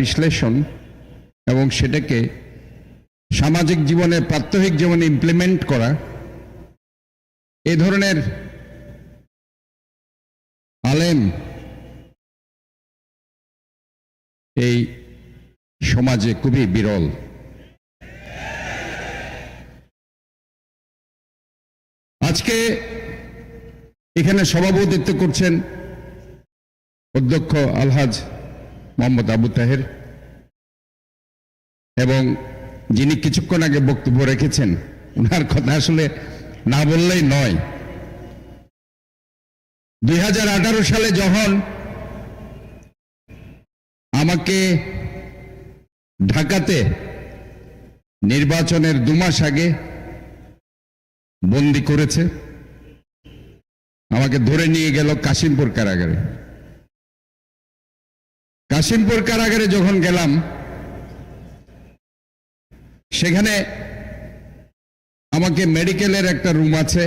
বিশ্লেষণ, এবং সেটাকে সামাজিক জীবনে প্রাত্যহিক জীবনে ইমপ্লিমেন্ট করা, এ ধরনের আলেম এই সমাজে খুবই বিরল। আজকে এখানে সভাপতিত্ব করছেন অধ্যক্ষ আলহাজ মোহাম্মদ আবু তাহের। এবং যিনি কিছুক্ষণ আগে বক্তব্য রেখেছেন ওনার কথা আসলে না বললেই নয়। দুই সালে যখন আমাকে ঢাকাতে নির্বাচনের দু মাস আগে বন্দি করেছে, আমাকে ধরে নিয়ে গেল কাশিমপুর কারাগারে। কাশিমপুর কারাগারে যখন গেলাম, সেখানে আমাকে মেডিকেলের একটা রুম আছে,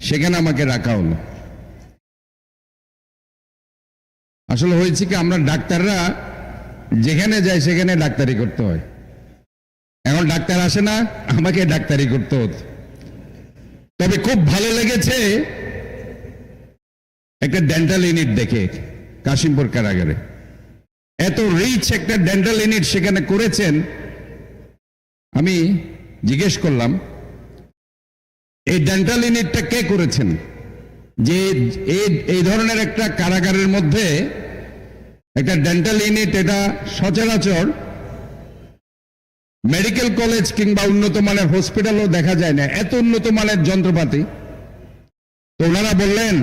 সেখানে আমাকে রাখা হলো। আসলে হয়েছে কি, আমরা ডাক্তাররা যেখানে যাই সেখানে ডাক্তারি করতে হয়। এখন ডাক্তার আসে না, আমাকে ডাক্তারি করতে হতো। তবে খুব ভালো লেগেছে একটা ডেন্টাল ইউনিট দেখে। কাশিমপুর কারাগারে। এত রিচ একটা ডেন্টাল ইউনিট সেখানে করেছেন। আমি জিজ্ঞেস করলাম, এই ডেন্টাল ইউনিটটা কে করেছেন? যে এই ধরনের একটা কারাগারের মধ্যে একটা ডেন্টাল ইউনিট এটা সচরাচর মেডিকেল কলেজ কিংবা উন্নত মানের হসপিটালও দেখা যায় না। এত উন্নত মানের যন্ত্রপাতি। তো ওনারা বললেন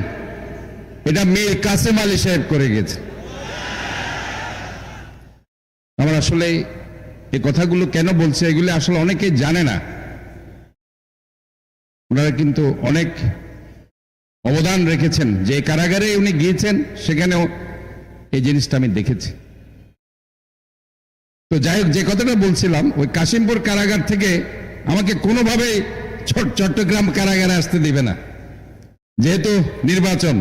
এটা মীর কাসেম আলী সাহেব করে গেছে। আমার আসলে এই কথাগুলো কেন বলছে, এগুলো আসলে অনেকেই জানে না। ওনারা কিন্তু অনেক অবদান রেখেছেন। যে কারাগারে উনি গিয়েছেন, সেখানেও এই জিনিসটা আমি দেখেছি। তো যাই হোক, যে কথাটা বলছিলাম, ওই কাশিমপুর কারাগার থেকে আমাকে কোনোভাবেই চট্টগ্রাম কারাগারে আসতে দিবে না। যেহেতু নির্বাচন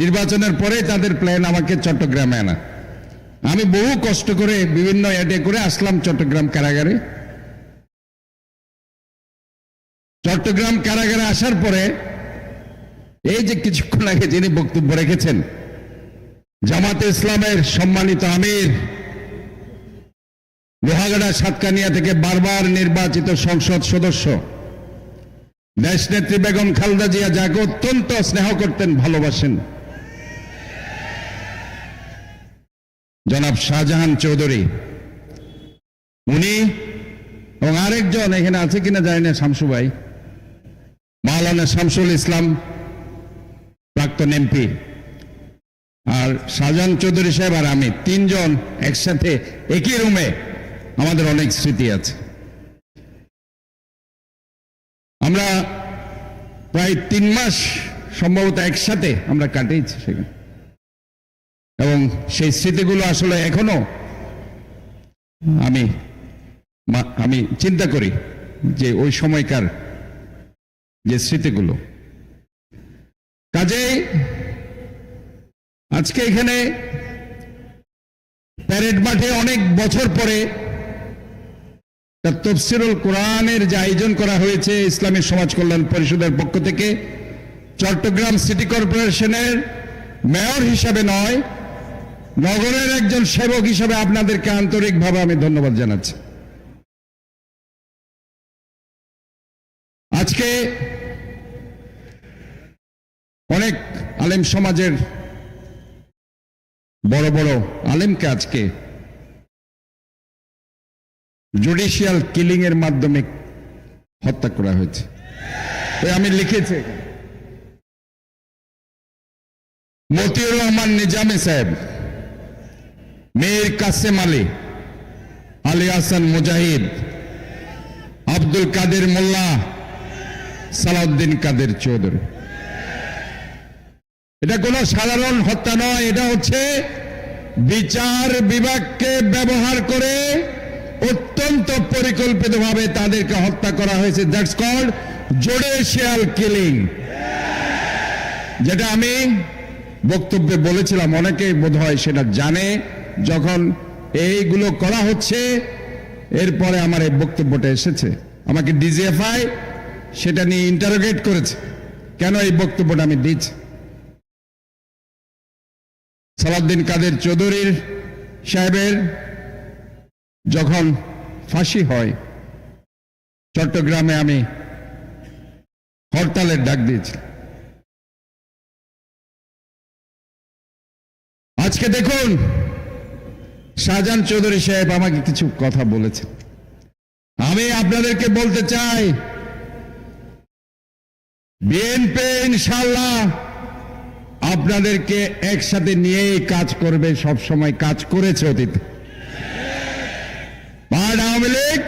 নির্বাচনের পরে তাদের প্ল্যান আমাকে চট্টগ্রামে আনা। আমি বহু কষ্ট করে বিভিন্ন অ্যাডে করে আসলাম চট্টগ্রাম কারাগারে। চট্টগ্রাম কারাগারে আসার পরে এই যে কিছুক্ষণ আগে যিনি বক্তব্য রেখেছেন, জামাতে ইসলামের সম্মানিত আমির, লোহাগাড়া সাতকানিয়া থেকে বারবার নির্বাচিত সংসদ সদস্য, দেশনেত্রী বেগম খালদা জিয়া যাকে অত্যন্ত স্নেহ করতেন, ভালোবাসেন। জনাব শাহজাহান চৌধুরী। উনি এবং আরেকজন এখানে আছে কিনা জানি না শামসু ভাই মাওলানা শামসুল ইসলাম, প্রাক্তন এমপি। আর শাহজাহান চৌধুরী সাহেব আর আমি তিনজন একসাথে একই রুমে আমাদের অনেক স্মৃতি আছে। আমরা প্রায় তিন মাস সম্ভবত একসাথে আমরা কাটিয়েছি সেখানে। এবং সেই স্মৃতিগুলো আসলে এখনও আমি আমি চিন্তা করি যে ওই সময়কার যে স্মৃতিগুলো। কাজে আজকে এখানে প্যারেড মাঠে অনেক বছর পরে তার তফসিরুল কোরআনের যে আয়োজন করা হয়েছে ইসলামী সমাজ কল্যাণ পরিষদের পক্ষ থেকে, চট্টগ্রাম সিটি কর্পোরেশনের মেয়র হিসাবে নয় নগরের একজন সেবক হিসাবে আপনাদেরকে আন্তরিকভাবে আমি ধন্যবাদ জানাচ্ছি। আজকে অনেক আলেম সমাজের বড় বড় আলেমকে আজকে জুডিশিয়াল কিলিং এর মাধ্যমে হত্যা করা হয়েছে। আমি লিখেছি মতিউর রহমান নিজামে সাহেব মীর কাসেম আলী আলী হাসান মুজাহিদ, আব্দুল কাদের মোল্লা, সালাউদ্দিন কাদের চৌধুরী। এটা কোনো সাধারণ হত্যা নয়, এটা হচ্ছে বিচার বিভাগকে ব্যবহার করে অত্যন্ত পরিকল্পিতভাবে তাদেরকে হত্যা করা হয়েছে। দ্যাটস কল্ড জুডিশিয়াল কিলিং যেটা আমি বক্তব্যে বলেছিলাম, অনেকেই বোধহয় সেটা জানে। যখন এইগুলো করা হচ্ছে, এরপরে আমার এই বক্তব্যটা এসেছে। আমাকে ডিজিএফআই সেটা নিয়ে ইন্টারোগেট করেছে। কেন এই বক্তব্যটা আমি দিচ্ছি সালাউদ্দিন কাদের চৌধুরীর সাহেবের যখন ফাঁসি হয়, চট্টগ্রামে আমি হরতালের ডাক দিয়েছি আজকে দেখুন শাহজাহান চৌধুরী সাহেব আমাকে কিছু কথা বলেছেন। আমি আপনাদেরকে বলতে চাই, বিএনপি ইনশাল্লাহ আপনাদেরকে একসাথে নিয়েই কাজ করবে, সব সময় কাজ করেছে অতীতে। আর আওয়ামী লীগ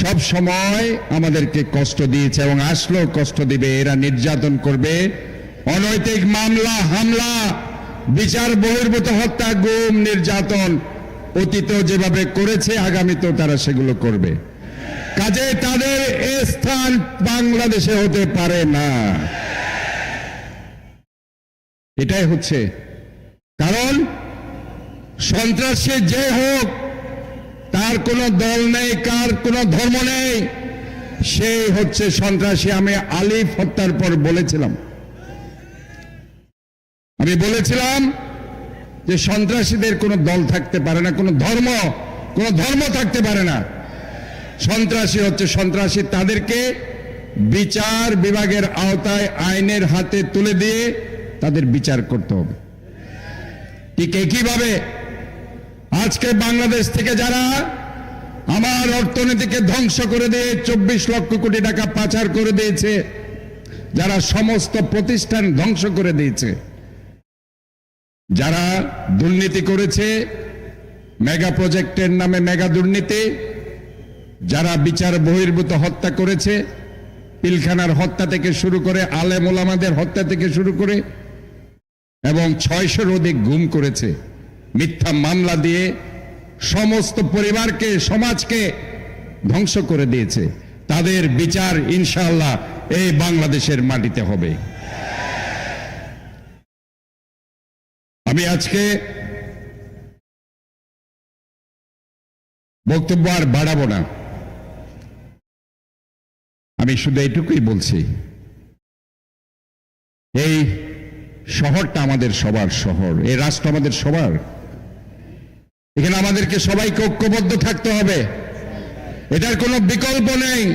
সব সময় আমাদেরকে কষ্ট দিয়েছে এবং আসলেও কষ্ট দিবে, এরা নির্যাতন করবে। অনৈতিক মামলা, হামলা বিচার বহির্ভূত হত্যা, গুম, নির্যাতন অতীত যেভাবে করেছে, আগামীতেও তারা সেগুলো করবে। কাজে তাদের এ স্থান বাংলাদেশে হতে পারে না। এটাই হচ্ছে কারণ সন্ত্রাসী যে হোক, তার কোনো দল নেই, কার কোনো ধর্ম নেই সে হচ্ছে সন্ত্রাসী। আমি আলিফ হত্যার পর বলেছিলাম আমি বলেছিলাম যে সন্ত্রাসীদের কোনো দল থাকতে পারে না, কোনো ধর্ম কোনো ধর্ম থাকতে পারে না। সন্ত্রাসী হচ্ছে সন্ত্রাসী, তাদেরকে বিচার বিভাগের আওতায় আইনের হাতে তুলে দিয়ে তাদের বিচার করতে হবে। ঠিক একইভাবে আজকে বাংলাদেশ থেকে যারা আমার অর্থনীতিকে ধ্বংস করে দিয়ে চব্বিশ লক্ষ কোটি টাকা পাচার করে দিয়েছে, যারা সমস্ত প্রতিষ্ঠান ধ্বংস করে দিয়েছে যারা দুর্নীতি করেছে, মেগা প্রজেক্টের নামে মেগা দুর্নীতি, যারা বিচার বহির্ভূত হত্যা করেছে, পিলখানার হত্যা থেকে শুরু করে আলেম ওলামাদের হত্যা থেকে শুরু করে এবং ছয়শোর অধিক গুম করেছে, মিথ্যা মামলা দিয়ে সমস্ত পরিবারকে, সমাজকে ধ্বংস করে দিয়েছে। তাদের বিচার ইনশাল্লাহ এই বাংলাদেশের মাটিতে হবে। আমি আজকে বক্তব্য আর বাড়াবো না। আমি শুধু এইটুকুই বলছি। এই শহরটা আমাদের সবার শহর, এই রাষ্ট্র আমাদের সবার। এখানে আমাদেরকে সবাইকে ঐক্যবদ্ধ থাকতে হবে। এটার কোনো বিকল্প নেই।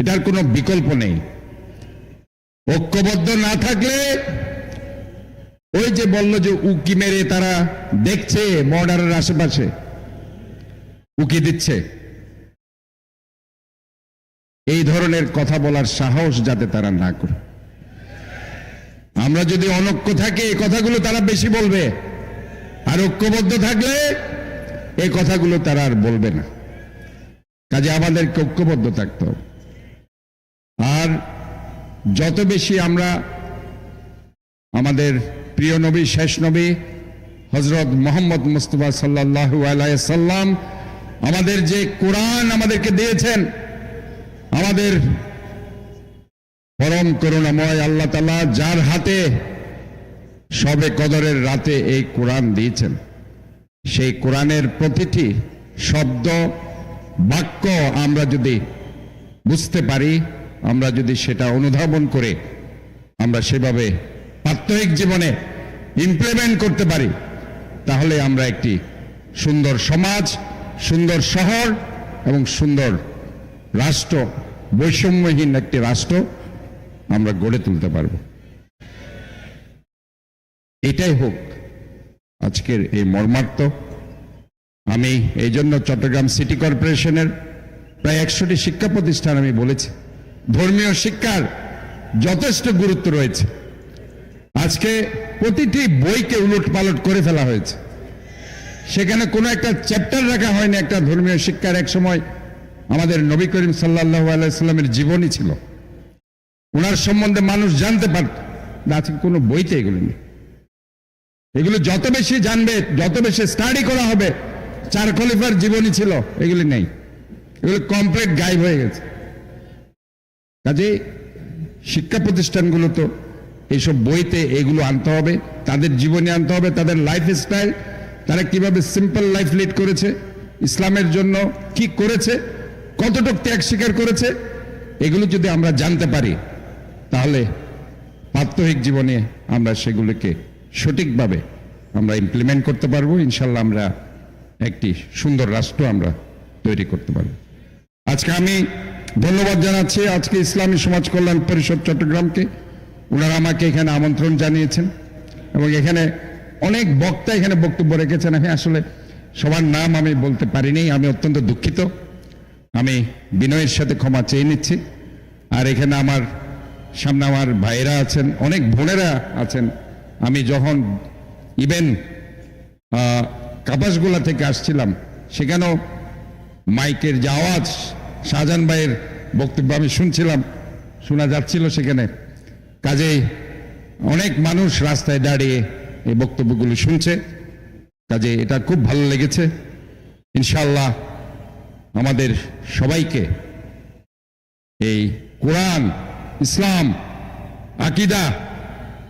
এটার কোনো বিকল্প নেই। ঐক্যবদ্ধ না থাকলে ওই যে বলল যে উকি মেরে তারা দেখছে বর্ডারের আশেপাশে, উকি দিচ্ছে। এই ধরনের কথা বলার সাহস যাতে তারা না করে। আমরা যদি অনৈক্য থাকি, এই কথাগুলো তারা বেশি বলবে। আর ঐক্যবদ্ধ থাকলে এই কথাগুলো তারা আর বলবে না। কাজে আমাদেরকে ঐক্যবদ্ধ থাকতে আর যত বেশি আমরা আমাদের প্রিয় নবী, শেষ নবী হজরত মোহাম্মদ মুস্তফা সাল্লাহু আলাইসাল্লাম আমাদের যে কোরআন আমাদেরকে দিয়েছেন, আমাদের পরম করুণাময় আল্লাহ তালা যার হাতে সবে কদরের রাতে এই কোরআন দিয়েছেন। সেই কোরআনের প্রতিটি শব্দ, বাক্য আমরা যদি বুঝতে পারি, আমরা যদি সেটা অনুধাবন করে, আমরা সেভাবে প্রাত্যহিক জীবনে ইমপ্লিমেন্ট করতে পারি, তাহলে আমরা একটি সুন্দর সমাজ, সুন্দর শহর এবং সুন্দর রাষ্ট্র, বৈষম্যহীন একটি রাষ্ট্র আমরা গড়ে তুলতে পারব। এটাই হোক আজকের এই মর্মার্থ। আমি এই জন্য চট্টগ্রাম সিটি কর্পোরেশনের প্রায় একশোটি শিক্ষা প্রতিষ্ঠান আমি বলেছি। ধর্মীয় শিক্ষার যথেষ্ট গুরুত্ব রয়েছে। আজকে প্রতিটি বইকে উলট পালট করে ফেলা হয়েছে। সেখানে কোনো একটা চ্যাপ্টার রাখা হয়নি, একটা ধর্মীয় শিক্ষার এক সময় আমাদের নবী করিম সাল্লাহ আলাইস্লামের জীবনই ছিল। ওনার সম্বন্ধে মানুষ জানতে পারত আজকে কোনো বইতে এগুলো নেই। এগুলো যত বেশি জানবে, যত বেশি স্টাডি করা হবে, চার খলিফার জীবনী ছিল, এগুলি নেই। এগুলো কমপ্লিট গায়েব হয়ে গেছে। কাজে শিক্ষা প্রতিষ্ঠানগুলো তো এইসব বইতে এগুলো আনতে হবে, তাদের জীবনে আনতে হবে, তাদের লাইফ স্টাইল তারা কীভাবে সিম্পল লাইফ লিড করেছে, ইসলামের জন্য কি করেছে, কতটুক ত্যাগ স্বীকার করেছে, এগুলো যদি আমরা জানতে পারি, তাহলে প্রাত্যহিক জীবনে আমরা সেগুলোকে সঠিকভাবে আমরা ইমপ্লিমেন্ট করতে পারব ইনশাল্লাহ আমরা একটি সুন্দর রাষ্ট্র আমরা তৈরি করতে পারব। আজকে আমি ধন্যবাদ জানাচ্ছি আজকে ইসলামী সমাজ কল্যাণ পরিষদ চট্টগ্রামকে। ওনারা আমাকে এখানে আমন্ত্রণ জানিয়েছেন এবং এখানে অনেক বক্তা এখানে বক্তব্য রেখেছেন। আমি আসলে সবার নাম আমি বলতে পারিনি, আমি অত্যন্ত দুঃখিত। আমি বিনয়ের সাথে ক্ষমা চেয়ে নিচ্ছি। আর এখানে আমার সামনে আমার ভাইয়েরা আছেন, অনেক বোনেরা আছেন। আমি যখন ইভেন কাপাসগুলা থেকে আসছিলাম, সেখানেও মাইকের যে আওয়াজ, শাহজাহান ভাইয়ের বক্তব্য আমি শুনছিলাম, শোনা যাচ্ছিল সেখানে। কাজেই অনেক মানুষ রাস্তায় দাঁড়িয়ে এই বক্তব্যগুলো শুনছে। কাজে এটা খুব ভালো লেগেছে। ইনশাল্লাহ আমাদের সবাইকে এই কোরআন, ইসলাম, আকিদা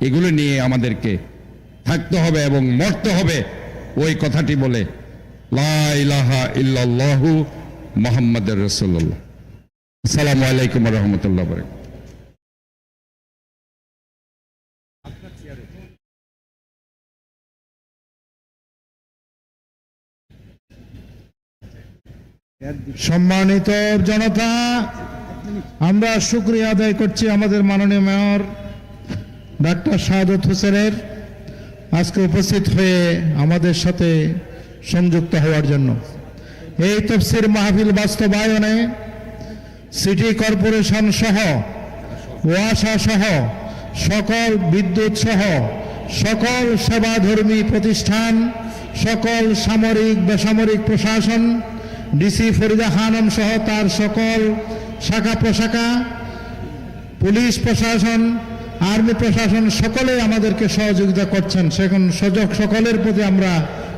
এগুলো নিয়ে আমাদেরকে থাকতে হবে এবং মরতে হবে ওই কথাটি বলে লা ইলাহা ইল্লাল্লাহু মোহাম্মদের রসুল্লাহ আসসালামু আলাইকুম রহমতুল্লাহ বরকাত সম্মানিত জনতা, আমরা শুক্রিয়া আদায় করছি আমাদের মাননীয় মেয়র ডাক্তার শাহাদত হোসেনের আজকে উপস্থিত হয়ে আমাদের সাথে সংযুক্ত হওয়ার জন্য। এই তফসির মাহফিল বাস্তবায়নে সিটি কর্পোরেশন সহ, ওয়াসা সহ, সকল বিদ্যুৎ সহ, সকল সেবাধর্মী প্রতিষ্ঠান, সকল সামরিক, বেসামরিক প্রশাসন ডিসি ফরিদা খানম সহ তার সকল শাখা প্রশাখা, পুলিশ প্রশাসন, আর্মি প্রশাসন সকলে আমাদেরকে সহযোগিতা করছেন। সেখন সকলের প্রতি আমরা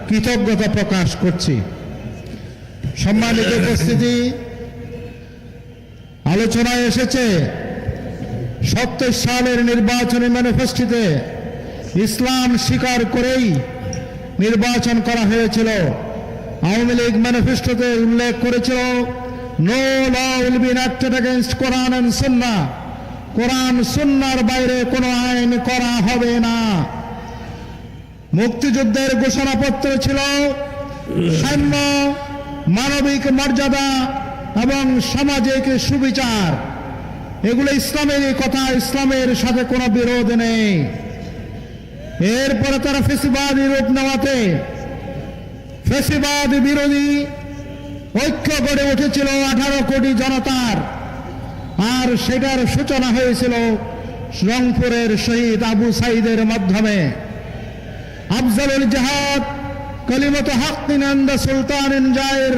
কৃতজ্ঞতা প্রকাশ করছি। সম্মানিত উপস্থিতি, আলোচনায় এসেছে সত্তর সালের নির্বাচনী ম্যানিফেস্টোতে ইসলাম স্বীকার করেই নির্বাচন করা হয়েছিল। আওয়ামী লীগ ম্যানিফেস্টোতে উল্লেখ করেছিল no law will be against Quran and Sunnah Quran সুন্নার বাইরে কোনো আইন করা হবে না। মুক্তিযুদ্ধের ঘোষণাপত্র ছিল সাম্য মানবিক মর্যাদা এবং সামাজিক সুবিচার। এগুলো ইসলামেরই কথা, ইসলামের সাথে কোনো বিরোধ নেই। এরপরে তারা ফেসিবাদী রূপ নেওয়াতে ফেসিবাদ বিরোধী ঐক্য গড়ে উঠেছিল আঠারো কোটি জনতার। আর সেটার সূচনা হয়েছিল রংপুরের শহীদ আবু সাইদের মাধ্যমে। আফজালুল জাহাদ, কলিমত হাক্কিনান্দ সুলতান জায়ের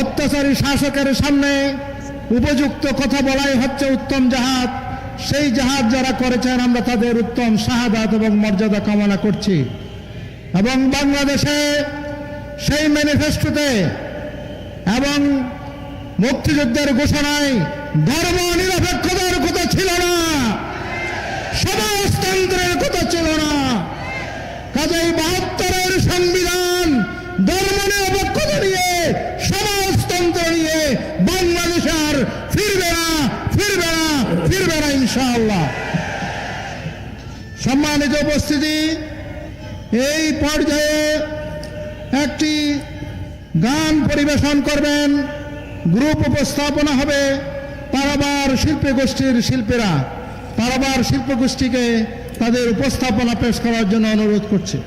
অত্যাচারী শাসকের সামনে উপযুক্ত কথা বলাই হচ্ছে উত্তম জাহাজ সেই জাহাজ যারা করেছেন, আমরা তাদের উত্তম শাহাদাত এবং মর্যাদা কামনা করছি। এবং বাংলাদেশে সেই ম্যানিফেস্টোতে এবং মুক্তিযুদ্ধের ঘোষণায় ধর্ম নিরপেক্ষতার কথা ছিল না। সমাজতন্ত্রের কথা ছিল না। কাজেই বাহাত্তরের সংবিধান ধর্ম নিরপেক্ষতা নিয়ে, সমাজতন্ত্র নিয়ে বাংলাদেশ আর ফিরবে না ফিরবে না ফিরবে না ইনশাআল্লাহ। সম্মানিত উপস্থিতি, এই পর্যায়ে একটি গান পরিবেশন করবেন, গ্রুপ উপস্থাপনা হবে তারাবার শিল্পী গোষ্ঠীর শিল্পীরা। তারাবার শিল্প গোষ্ঠীকে তাদের উপস্থাপনা পেশ করার জন্য অনুরোধ করছি।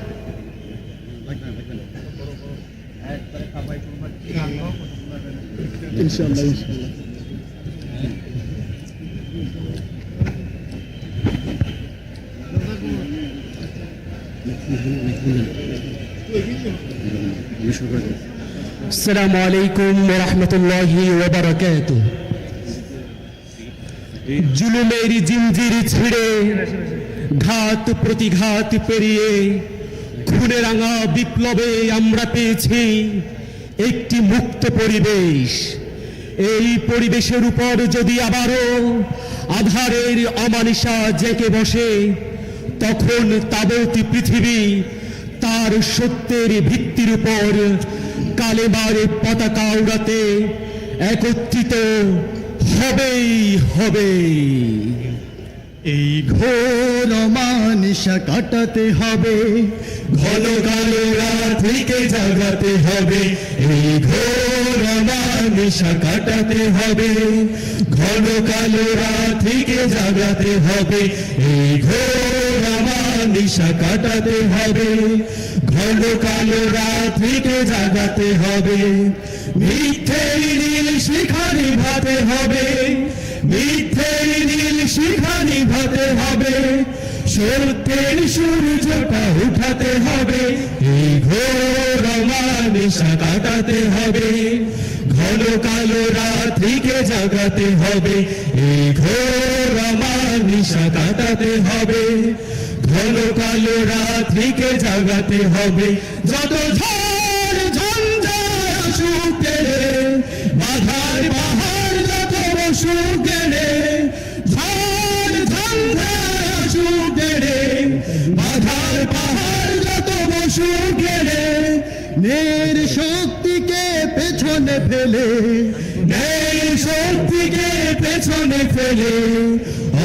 শুরু করে দেবো আসসালামু আলাইকুম রহমতুল্লাহি ওবারাকাত জুলুমের জিঞ্জির ঘাত প্রতিঘাত পেরিয়ে খুনে রাঙা বিপ্লবে আমরা পেয়েছি একটি মুক্ত পরিবেশ। এই পরিবেশের উপর যদি আবারও আধারের অমানিসা জেঁকে বসে, তখন তাদের পৃথিবী তার সত্যের ভিত্তির উপর কালেবার পতাকা উড়াতে একত্রিত হবেই হবে এই ঘোর মানিসা কাটাতে হবে, ঘন কালো রাত্রিকে জাগাতে হবে। এই ঘোর নিশা কাটাতে হবে, ঘন কালো রাত্রিকে জাগাতে হবে। এই ঘোর নিশা কাটাতে হবে। ঘন কালো রাত্রিকে জাগাতে হবে। মিথ্যে নীল শিখারি ভাতে হবে। মিথ্যে নীল শিখারি ভাতে হবে। সত্যের সূর্যটা উঠাতে হবে। এই ঘোর নিশা কাটাতে হবে। ঘন কালো রাত্রিকে জাগাতে হবে। এই ঘোর নিশা কাটাতে হবে। ঘন কালো রাত্রিকে জাগাতে হবে। যত ঝঞ্ঝা আসুক গেলে ঝঞ্ঝা আসুক টেনে, বাধার পাহাড় যত বসুক গেলে নের শক্তিকে পেছনে ফেলে নেই শক্তিকে পেছনে ফেলে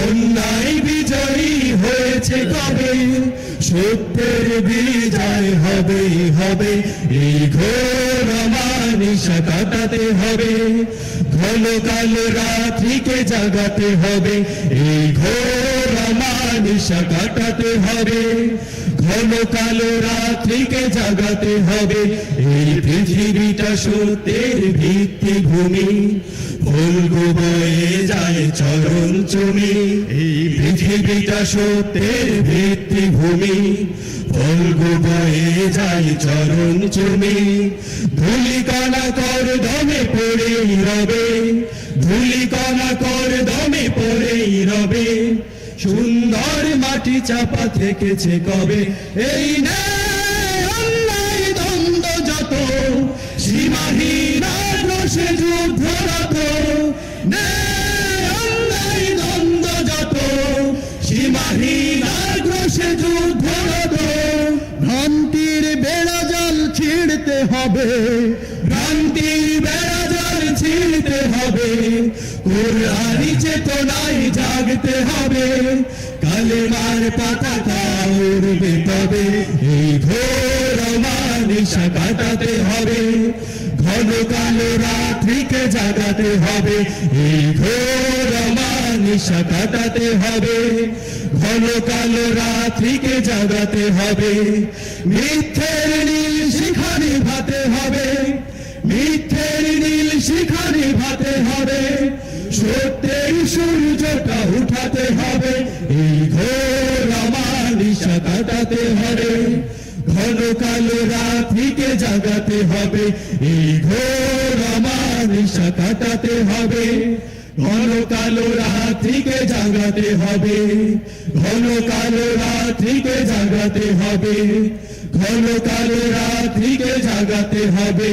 অন্যায় হয়েছে কবে সত্যের বিজয় হবে হবে, এই ঘোর কাটাতে হবে ঘন কালো রাত্রিকে জাগাতে হবে, এই ঘোর নিশা কাটাতে হবে ঘন কালো রাত্রিকে জাগাতে হবে। এই পৃথিবীটা সত্যের ভিত্তিভূমি। ফুলগো বয়ে যায় চরণ চুমি। এই পৃথিবীটা সত্যের ভিত্তিভূমি। ফুলগো বয়ে যায় চরণ চুমি। ধুলিকণা কর দমে পড়েই রবে। ধুলিকণা কর দমে পড়েই রবে। সুন্দর মাটি চাপা থেকেছে কবে? এই দ্বন্দ্ব যত, সীমাহীন আক্রোশে যুদ্ধরত দ্বন্দ্ব যত, সীমাহীন আক্রোশে যুদ্ধরত ভ্রান্তির বেড়া জাল ছিঁড়তে হবে, ভ্রান্তির বেড়া জল ছিঁড়তে হবে, কোরআনি চেতনায় জাগতে হবে। কালেমার পতাকা উড়বে তবে। এই ঘোর নিশা কাটাতে হবে। ঘন কালো রাত্রিকে জাগাতে হবে। এই ঘোর নিশা কাটাতে হবে। ঘন কালো রাত্রিকে জাগাতে হবে। মিথ্যের নীল শিখানি ভাতে হবে। মিথ্যের নীল শিখানি ভাতে হবে। সত্যের সূর্যটা উঠাতে হবে। এই ঘোর আমার নিশা কাটাতে হবে। ঘন কালো রাত্রিকে জাগাতে হবে। এই ঘোর আমার নিশা কাটাতে হবে। ঘন কালো রাত্রিকে জাগাতে হবে। ঘন কালো রাত্রিকে জাগাতে হবে। ঘন কালো রাত্রিকে জাগাতে হবে।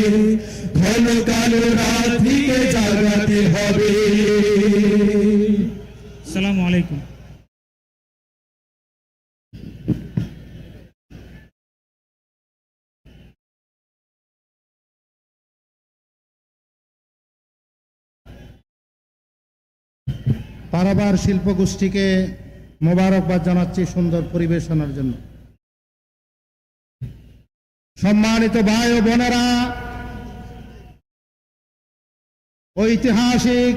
ঘন কালো রাত্রিকে জাগাতে হবে। আসসালামু আলাইকুম। পারাবার শিল্পগোষ্ঠীকে মোবারকবাদ জানাচ্ছি সুন্দর পরিবেশনার জন্য। সম্মানিত ভাই ও বোনেরা, ঐতিহাসিক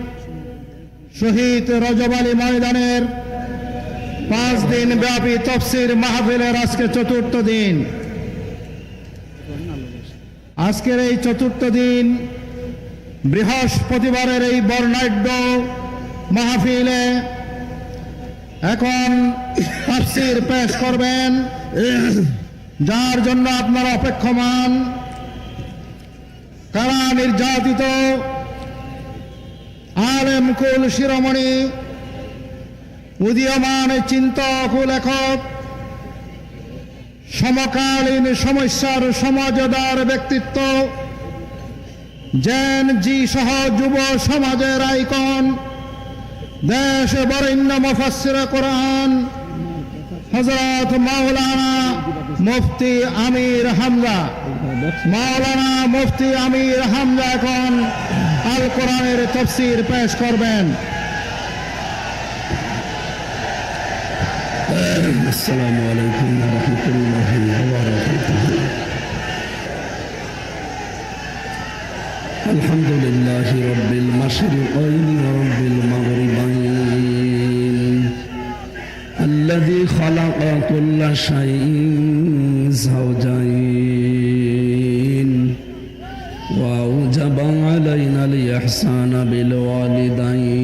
শহীদ রজবালী ময়দানের পাঁচ দিন ব্যাপী তফসির মাহফিলের আজকে চতুর্থ দিন। আজকের এই চতুর্থ দিন বৃহস্পতিবারের এই বর্ণাঢ্য মাহফিলে এখন তাফসির পেশ করবেন। যার জন্য আপনারা অপেক্ষমান। কারা নির্যাতিত? আলেম কুল শিরোমণি, উদীয়মান চিন্তক লেখক, সমকালীন সমস্যার সমাজদার ব্যক্তিত্ব, জেন জি সহ যুব সমাজের আইকন দেশ বরেণ্য মুফাসসির কোরআন হজরত মাওলানা মুফতি আমির হামজা মাওলানা মুফতি আমির হামজা এখন আল কোরআনের তফসির পেশ করবেন السلام عليكم ورحمة الله وبركاته الحمد لله رب المشرقين وكل شيء زوجين وأوجب علينا الإحسان بالوالدين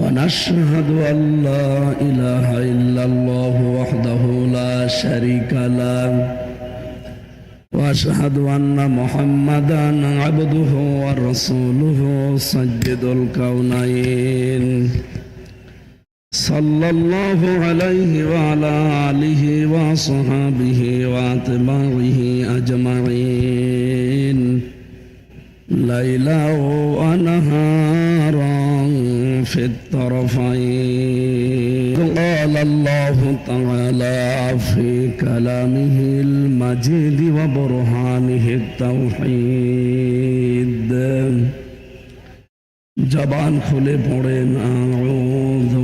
ونشهد أن لا إله إلا الله وحده لا شريك له وأشهد أن محمدا عبده ورسوله سجد الكونين صلى الله عليه وعلى آله وصحبه وأتباعه أجمعين ليلا ونهارا في الطرفين قال الله تعالى في كلامه المجيد وبرهانه التوحيد জবান খুলে পড়েন আউযু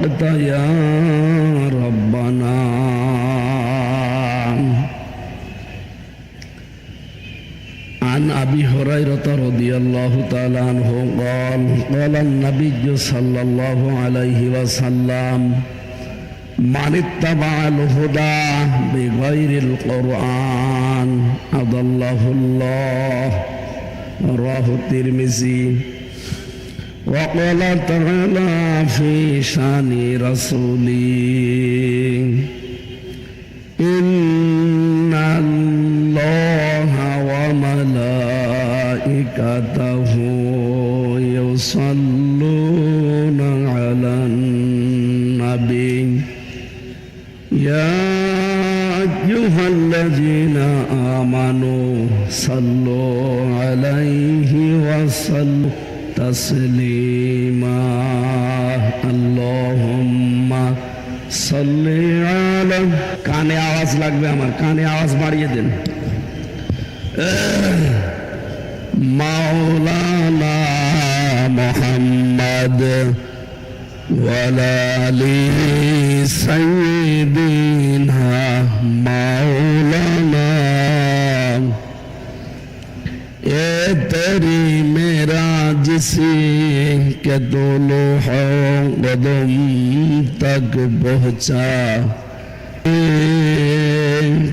صدقت يا ربنا عن ابي هريره رضي الله تعالى عنه قال قال النبي صلى الله عليه وسلم من اتبع الهدى بغير القران اضله الله رواه الترمذي وقال تعالى في شأن رسوله إن الله وملائكته يصلون على النبي. يا أيها الذين آمنوا صلوا عليه وسلموا تسليما कान आवाज़ लागे हमार आवाज़ बाड़िए दिन। मोहम्मद वाली मौलाना। तेरी मेरा जिसी के दोनों हो गदम तक पहुँचा।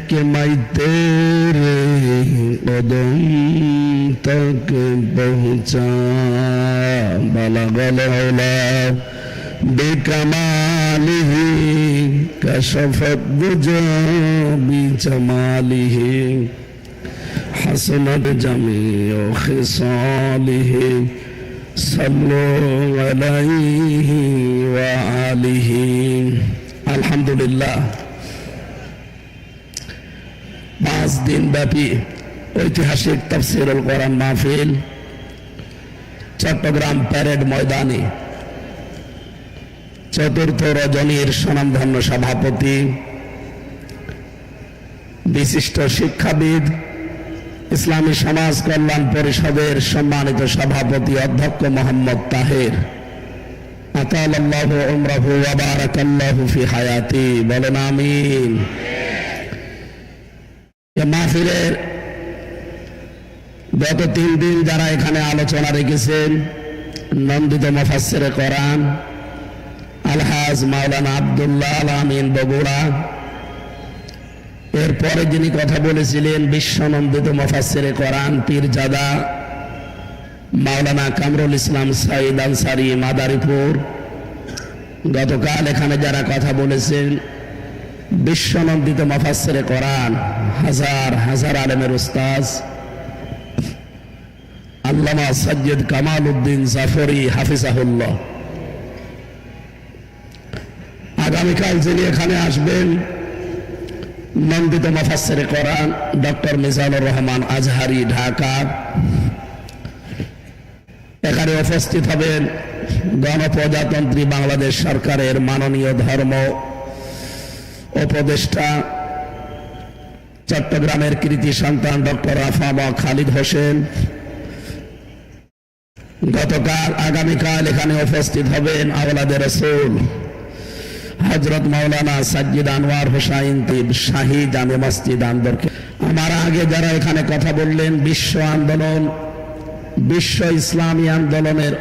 کہ میں تیرے قدم تک پہنچا۔ بلغ العلا بکمالہ کشفت بجا بجمالہ حسنت جمیع خصالہ صلو علیہ وآلہ۔ الحمدللہ۔ পাঁচ দিন ব্যাপী ঐতিহাসিক তফসিরুল কোরআন মাহফিল, চট্টগ্রাম প্যারেড ময়দানে চতুর্থ রজনীর স্বনামধন্য সভাপতি, বিশিষ্ট শিক্ষাবিদ, ইসলামী সমাজ কল্যাণ পরিষদের সম্মানিত সভাপতি অধ্যক্ষ মোহাম্মদ তাহের। আতাল আল্লাহ উমরাহু ওয়া বারাকাল্লাহু ফি হায়াতি। বলেন আমিন। মাহফিলের গত তিন দিন যারা এখানে আলোচনা রেখেছেন, নন্দিত মফাসসিরে কোরআন, আলহাজ মাওলানা আব্দুল্লাহ আমিন বগুড়া, এরপরে যিনি কথা বলেছিলেন, বিশ্বনন্দিত মফাসসিরে কোরআন পীরজাদা মাওলানা কামরুল ইসলাম সাইদ আনসারি মাদারীপুর। গতকাল এখানে যারা কথা বলেছেন বিশ্বনন্দিত মফাসসিরে কোরআন, হাজার হাজার আলেমের উস্তাজ আল্লামা সৈয়দ কামাল উদ্দিন জাফরি হাফিজাহুল্লাহ। আগামীকাল যিনি এখানে আসবেন, নন্দিত মফাসসিরে কোরআন, ডক্টর মিজানুর রহমান আজহারি, ঢাকা। এখানে উপস্থিত হবেন গণপ্রজাতন্ত্রী বাংলাদেশ সরকারের মাননীয় ধর্ম উপদেষ্টা, চট্টগ্রামের কৃতি সন্তান ডক্টর আফামা খালিদ হোসেন। গতকাল আগামীকাল এখানে উপস্থিত হবেন আওলাদের রসুল হজরত মাওলানা সাজ্জিদ আনোয়ার হোসাইন তিব শাহী জামে মসজিদ আন্দরকে আমার আগে যারা এখানে কথা বললেন, বিশ্ব আন্দোলন, বিশ্ব ইসলামী আন্দোলনের